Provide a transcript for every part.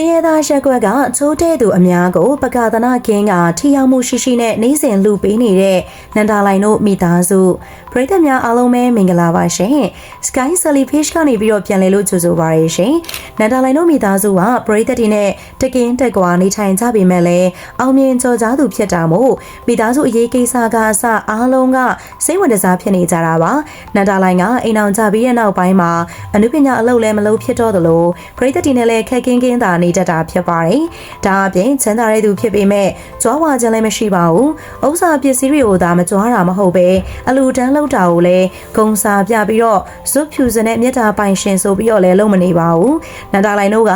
င်းရဲသားရက်ကွက်ကချိုးတဲ့သူအများကို ပကသနာကင်းကထိရောက်မှုရှိရှိနဲ့နိုင်စဉ်လူပေးနေတဲ့နန္ဒာလိုင်တို့မိသားစုပရိသတ်များအားလုံးပဲမင်္ဂလာပါရှင် Sky Sally Fish ကနေပြီးတော့ပြန်လည်လို့ကြိုဆိုပါရရှင်နန္ဒာလိုင်တို့မိသားစုကပရိသတ်တွေနဲ့တကင်းတက်ကွာနေထိုင်ကြပေမဲ့လည်းအောင်မြင်ကြော်ကြားသူဖြစ်တာမို့မိသားစုအရေးကိစ္စကအစအားလုံးကစိတ်ဝင်စားဖြစ်နေကြတာပါနန္ဒာလိုင်ကအိမ်အောင်ကြပြီးတဲ့နောက်ပိုင်းမှာအနုပညာအလုပ်လည်းမလုပ်ဖြစ်တော့သလိုပရိသတ်တွေနဲ့လည်းခက်ခင်းခင်းသာနေတတ်တာဖြစ်ပါတယ်ဒါအပြင်ချမ်းသာတဲ့သူဖြစ်ပေမဲ့ကြွားဝါခြင်းလည်းမရှိပါဘူးဥစ္စာပစ္စည်းတွေကိုသာမကြွားတာမဟုတ်ပဲအလူတန်းလောက်တာကိုလည်းဂုံစာပြပြီးတော့ဇွတ်ဖြူစနဲ့မြတ်တာပိုင်ရှင်ဆိုပြီးတော့လည်းလုံမနေပါဘူးနန္ဒာလိုင်တို့က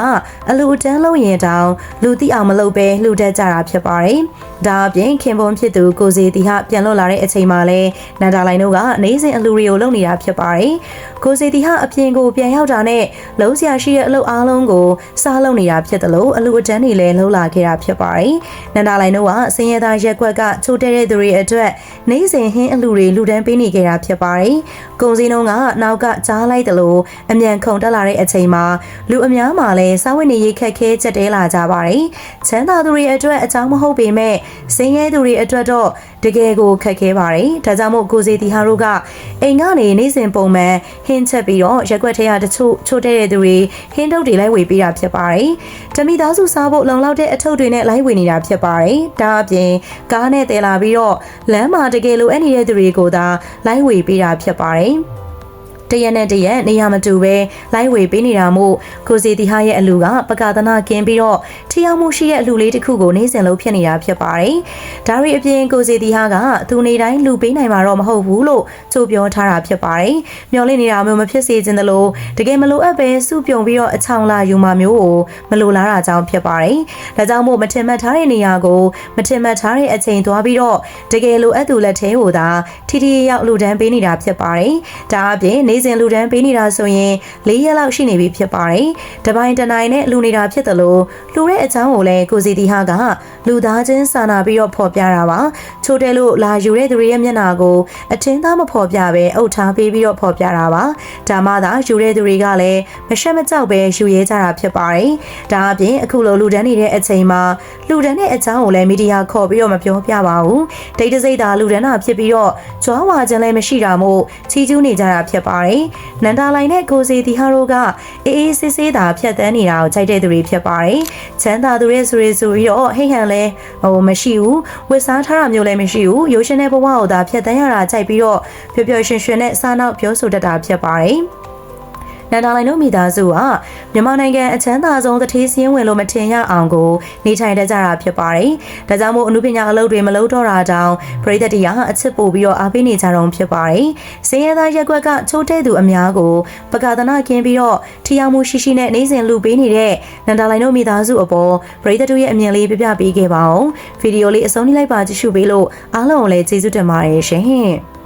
အလူတန်းလုံးရင်တောင်လူသိအောင်မလုပ်ပဲလှူတတ်ကြတာဖြစ်ပါတယ်ဒါအပြင်ခင်ပွန်ဖြစ်သူကိုစီတီဟာပြန်လွတ်လာတဲ့အချိန်မှာလဲနန္ဒာလိုင်တို့ကနေစဉ်အလူတွေကိုလုပ်နေတာဖြစ်ပါတယ်ကိုစီတီဟာအပြင်ကိုပြန်ရောက်တာနဲ့လုံးစရာရှိတဲ့အလုပ်အားလုံးကိုစားလုပ်နေတာဖြစ်တယ်လို့အလူအတန်းတွေလည်းလှုပ်လာခဲ့တာဖြစ်ပါတယ်နန္ဒာလိုင်တို့ကစင်ရသားရက်ကွက်ကချိုးတဲ့တဲ့သူတွေအတွက်နေစဉ်ဟင်းအလူတွေလူတန်းပေးနေခဲ့တာဖြစ်ပါတယ်ကုံစင်းတို့ကနောက်ကကြားလိုက်တယ်လို့အမြန်ခုန်တက်လာတဲ့အချိန်မှာလူအများမှာလည်းစားဝတ်နေရေးခက်ခဲချက်တဲလာကြပါတယ်ချမ်းသာသူတွေအတွက်အကြောင်းမဟုတ်ပေမဲ့စင်ရဲသူတွေအတွက်တော့တကယ်ကိုခက်ခဲပါတယ်ဒါကြောင့်မို့ကိုစီတီဟာတို့ကအိမ်ကနေနေစဉ်ပုံမှန်ဟင်းချက်ပြီးတော့ရက်ွက်ထဲကတချို့ချိုးတဲ့တဲ့သူတွေဟင်းတုပ်တွေလိုက်ဝေပေးတာဖြစ်ပါတယ်တမိသားစုစားဖို့လုံလောက်တဲ့အထုပ်တွေနဲ့လိုက်ဝေနေတာဖြစ်ပါတယ်ဒါအပြင်ကားနဲ့တဲလာပြီးတော့လမ်းမှာတကယ်လိုအပ်နေတဲ့သူတွေကိုသာလိုက်ဝေပေးတာဖြစ်ပါတယ် တရက်နဲ့တရက်နေရာမတူပဲလိုက်ဝေပေးနေတာမို့ကိုစီတီဟာရဲ့အလူကပကာသနာကင်းပြီးတော့ထီအောင်မှုရှိတဲ့အလူလေးတစ်ခုကိုနေစဉ်လုံးဖြစ်နေတာဖြစ်ပါတယ်။ဒါရီအပြင်ကိုစီတီဟာကသူနေတိုင်းလူပေးနိုင်မှာတော့မဟုတ်ဘူးလို့ကြိုပြောထားတာဖြစ်ပါတယ်။မျောလင့်နေတာမျိုးမဖြစ်စေချင်သလိုတကယ်မလိုအပ်ပဲစုပြုံပြီးတော့အချောင်လာယူမှာမျိုးကိုမလိုလားတာကြောင့်ဖြစ်ပါတယ်။ဒါကြောင့်မို့မထင်မှတ်ထားတဲ့နေရာကိုမထင်မှတ်ထားတဲ့အချိန်သွားပြီးတော့တကယ်လိုအပ်သူလက်ထဲကိုသာထီထီရောက်လူတန်းပေးနေတာဖြစ်ပါတယ်။ဒါအပြင်နေစဉ်လူတန်းပေးနေတာဆိုရင်၄ရက်လောက်ရှိနေပြီဖြစ်ပါတယ်။တပိုင်းတနိုင်နဲ့လူနေတာဖြစ်တယ်လို့လူတဲ့အကြောင်းကိုလည်းကိုစီတီဟာကလူသားချင်းစာနာပြီးတော့ဖော်ပြတာပါ။ချိုးတယ်လို့လာယူတဲ့သူတွေရဲ့မျက်နှာကိုအထင်းသားမဖော်ပြပဲအုပ်ထားပေးပြီးတော့ဖော်ပြတာပါ။ဒါမှသာယူတဲ့သူတွေကလည်းမရှက်မကြောက်ပဲယူရဲကြတာဖြစ်ပါတယ်။ဒါအပြင်အခုလိုလူတန်းနေတဲ့အချိန်မှာလူတန်းတဲ့အကြောင်းကိုလည်းမီဒီယာခေါ်ပြီးတော့မပြောပြပါဘူး။ဒိတ်တစိတ်သာလူတန်းတာဖြစ်ပြီးတော့ကြွားဝါခြင်းလည်းမရှိတာမို့ချီးကျူးနေကြတာဖြစ်ပါတယ်။နန္ဒာလိုင်နဲ့ကိုစီတီဟာတို့ကအေးအေးဆေးဆေးသာဖြတ်တန်းနေတာကိုကြိုက်တဲ့သူတွေဖြစ်ပါတယ်။ချမ်းသာသူရဲ့ဆိုရဲဆိုပြီးတော့ဟိတ်ဟန်လဲဟိုမရှိဘူးဝစ်စားထားတာမျိုးလည်းမရှိဘူးရိုးရှင်တဲ့ဘဝကိုသာဖြတ်တန်းရတာကြိုက်ပြီးတော့ပျော်ပျော်ရွှင်ရွှင်နဲ့စားနောက်ပြောဆိုတတ်တာဖြစ်ပါတယ်။ နန္ဒာလိုင်တို့မိသားစုကမြန်မာနိုင်ငံအချမ်းသာဆုံးတထေးစင်းဝင်လို့မထင်ရအောင်ကိုနေထိုင်တတ်ကြတာဖြစ်ပါတယ်။ဒါကြောင့်မို့အမှုပညာအလုပ်တွေမလုပ်တော့တာတောင်ပြည်သက်တီကအချစ်ပို့ပြီးတော့အားပေးနေကြတော့ဖြစ်ပါတယ်။စင်းရဲသားရက်ကွက်ကချိုးတဲ့သူအများကိုပကာသနာကင်းပြီးတော့ထီအောင်မှုရှိရှိနဲ့နေစဉ်လူပေးနေတဲ့နန္ဒာလိုင်တို့မိသားစုအပေါ်ပြည်သက်တို့ရဲ့အမြင်လေးပြပြပေးခဲ့ပါအောင်။ဗီဒီယိုလေးအဆုံးထိလိုက်ပါကြည့်ရှုပေးလို့အားလုံးကိုလည်းကျေးဇူးတင်ပါတယ်ရှင်။